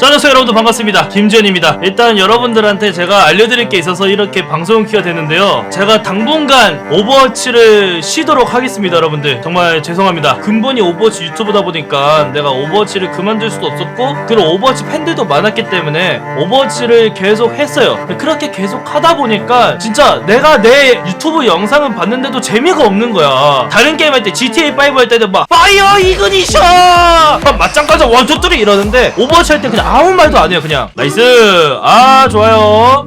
안녕하세요 여러분들 반갑습니다. 김지현입니다. 일단 여러분들한테 제가 알려드릴 게 있어서 이렇게 방송을 키가 되는데요. 제가 당분간 오버워치를 쉬도록 하겠습니다 여러분들. 정말 죄송합니다. 근본이 오버워치 유튜브다 보니까 내가 오버워치를 그만둘 수도 없었고 그리고 오버워치 팬들도 많았기 때문에 오버워치를 계속 했어요. 그렇게 계속 하다 보니까 진짜 내가 내 유튜브 영상은 봤는데도 재미가 없는 거야. 다른 게임 할 때 GTA5 할 때는 막 파이어 이그니션 막 맞짱 가자 원투 쓰리 이러는데 오버워치 할 때 그냥 아무 말도 안 해요 그냥. 나이스. 아 좋아요.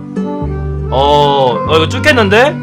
어, 어 이거 쭉 했는데?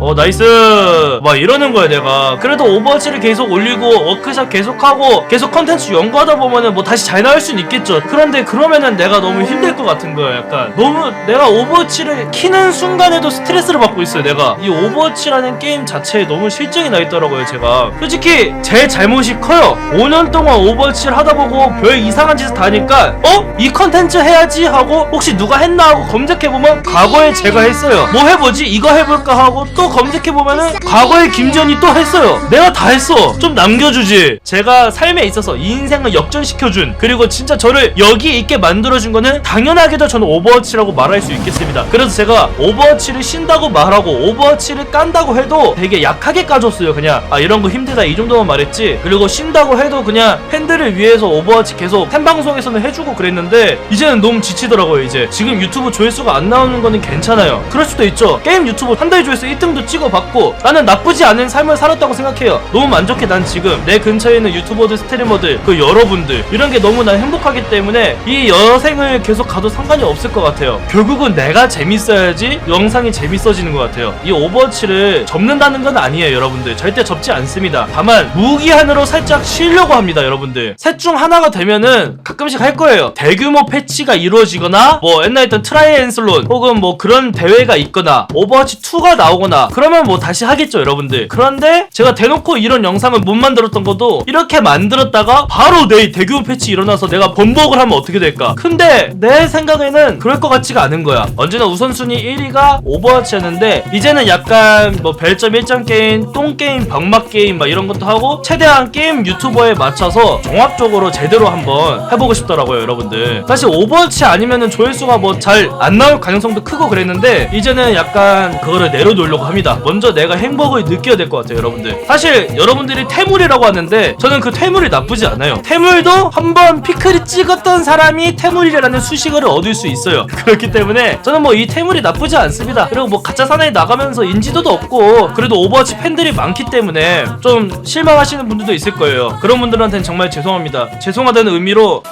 어 나이스. 막 이러는 거야 내가. 그래도 오버워치를 계속 올리고 워크샵 계속하고 계속 컨텐츠 연구하다 보면은 뭐 다시 잘 나올 수는 있겠죠. 그런데 그러면은 내가 너무 힘들 것 같은 거야 약간. 너무 내가 오버워치를 키는 순간에도 스트레스를 받고 있어요 내가. 이 오버워치라는 게임 자체에 너무 실증이 나 있더라고요 제가. 솔직히 제 잘못이 커요. 5년 동안 오버워치를 하다 보고 별 이상한 짓을 다 하니까 어? 이 컨텐츠 해야지 하고 혹시 누가 했나 하고 검색해보면 과거에 제가 했어요. 뭐 해보지? 이거 해볼까 하고 또 검색해보면은 과거에 김지현이 또 했어요. 내가 다 했어. 좀 남겨주지. 제가 삶에 있어서 이 인생을 역전시켜준 그리고 진짜 저를 여기 있게 만들어준 거는 당연하게도 저는 오버워치라고 말할 수 있겠습니다. 그래서 제가 오버워치를 쉰다고 말하고 오버워치를 깐다고 해도 되게 약하게 까줬어요 그냥. 아 이런 거 힘들다. 이 정도만 말했지. 그리고 쉰다고 해도 그냥 팬들을 위해서 오버워치 계속 팬방송에서는 해주고 그랬는데 이제는 너무 지치더라고요 이제. 지금 유튜브 조회수가 안 나오는 거는 괜찮아요. 그럴 수도 있죠. 게임 유튜브 한 달 조회수 1등 도 찍어봤고 나는 나쁘지 않은 삶을 살았다고 생각해요. 너무 만족해 난 지금 내 근처에 있는 유튜버들 스트리머들 그 여러분들 이런 게 너무 난 행복하기 때문에 이 여생을 계속 가도 상관이 없을 것 같아요. 결국은 내가 재밌어야지 영상이 재밌어지는 것 같아요. 이 오버워치를 접는다는 건 아니에요 여러분들. 절대 접지 않습니다. 다만 무기한으로 살짝 쉬려고 합니다 여러분들. 셋 중 하나가 되면은 가끔씩 할 거예요. 대규모 패치가 이루어지거나 뭐 옛날에 했던 트라이앤슬론 혹은 뭐 그런 대회가 있거나 오버워치 2가 나오거나 그러면 뭐 다시 하겠죠 여러분들. 그런데 제가 대놓고 이런 영상을 못 만들었던 것도 이렇게 만들었다가 바로 내일 대규모 패치 일어나서 내가 번복을 하면 어떻게 될까? 근데 내 생각에는 그럴 것 같지가 않은 거야. 언제나 우선순위 1위가 오버워치였는데 이제는 약간 뭐 별점 1점 게임 똥 게임 병맛 게임 막 이런 것도 하고 최대한 게임 유튜버에 맞춰서 종합적으로 제대로 한번 해보고 싶더라고요 여러분들. 사실 오버워치 아니면은 조회수가 뭐 잘 안 나올 가능성도 크고 그랬는데 이제는 약간 그거를 내려놓으려고 합니다. 먼저 내가 행복을 느껴야 될 것 같아요 여러분들. 사실 여러분들이 태물이라고 하는데 저는 그 태물이 나쁘지 않아요. 태물도 한번 피클이 찍었던 사람이 태물이라는 수식어를 얻을 수 있어요. 그렇기 때문에 저는 뭐 이 태물이 나쁘지 않습니다. 그리고 뭐 가짜 사나이 나가면서 인지도도 없고 그래도 오버워치 팬들이 많기 때문에 좀 실망하시는 분들도 있을 거예요. 그런 분들한테는 정말 죄송합니다. 죄송하다는 의미로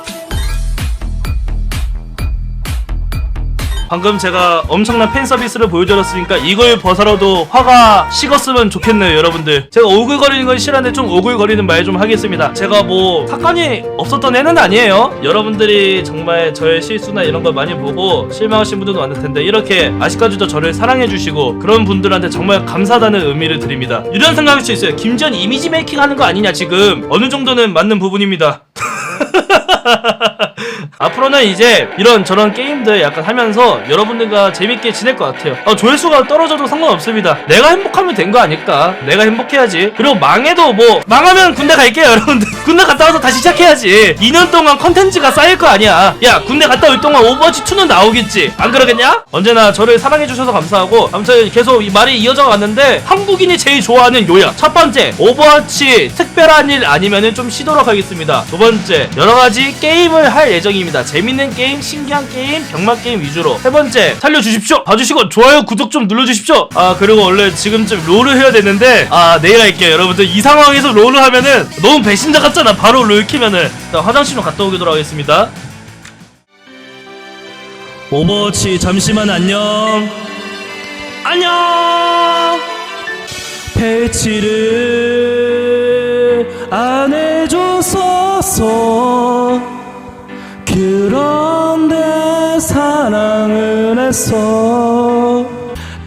방금 제가 엄청난 팬 서비스를 보여드렸으니까 이걸 벗어라도 화가 식었으면 좋겠네요 여러분들. 제가 오글거리는 건 싫은데 좀 오글거리는 말 좀 하겠습니다. 제가 뭐 사건이 없었던 애는 아니에요. 여러분들이 정말 저의 실수나 이런 걸 많이 보고 실망하신 분들도 많을 텐데 이렇게 아직까지도 저를 사랑해 주시고 그런 분들한테 정말 감사하다는 의미를 드립니다. 이런 생각할 수 있어요. 김지현 이미지 메이킹 하는 거 아니냐 지금. 어느 정도는 맞는 부분입니다 앞으로는 이제 이런 저런 게임들 약간 하면서 여러분들과 재밌게 지낼 것 같아요. 어, 조회수가 떨어져도 상관없습니다. 내가 행복하면 된 거 아닐까? 내가 행복해야지. 그리고 망해도 뭐 망하면 군대 갈게요, 여러분들. 군대 갔다 와서 다시 시작해야지. 2년 동안 컨텐츠가 쌓일 거 아니야. 야, 군대 갔다 올 동안 오버워치 2는 나오겠지. 안 그러겠냐? 언제나 저를 사랑해 주셔서 감사하고 아무튼 계속 이 말이 이어져 갔는데 한국인이 제일 좋아하는 요약. 첫 번째, 오버워치 특별한 일 아니면은 좀 쉬도록 하겠습니다. 두 번째, 여러 가지 게임을 할 예정입니다. 재밌는 게임, 신기한 게임, 병맛 게임 위주로. 세 번째, 살려주십시오. 봐주시고 좋아요, 구독 좀 눌러주십시오. 아 그리고 원래 지금쯤 롤을 해야 되는데 아 내일 할게요, 여러분들. 이 상황에서 롤을 하면은 너무 배신자 같잖아. 바로 롤 키면은. 일단 화장실 좀 갔다 오도록 하겠습니다. 오버워치 잠시만 안녕. 안녕. 패치를 안 해줬었어. 사랑 은했어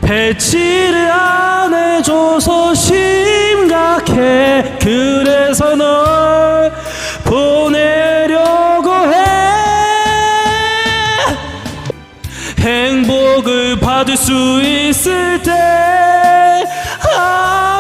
배치를 안 해줘서 심각해. 그래서 널 보내려고 해. 행복을 받을 수 있을 때 아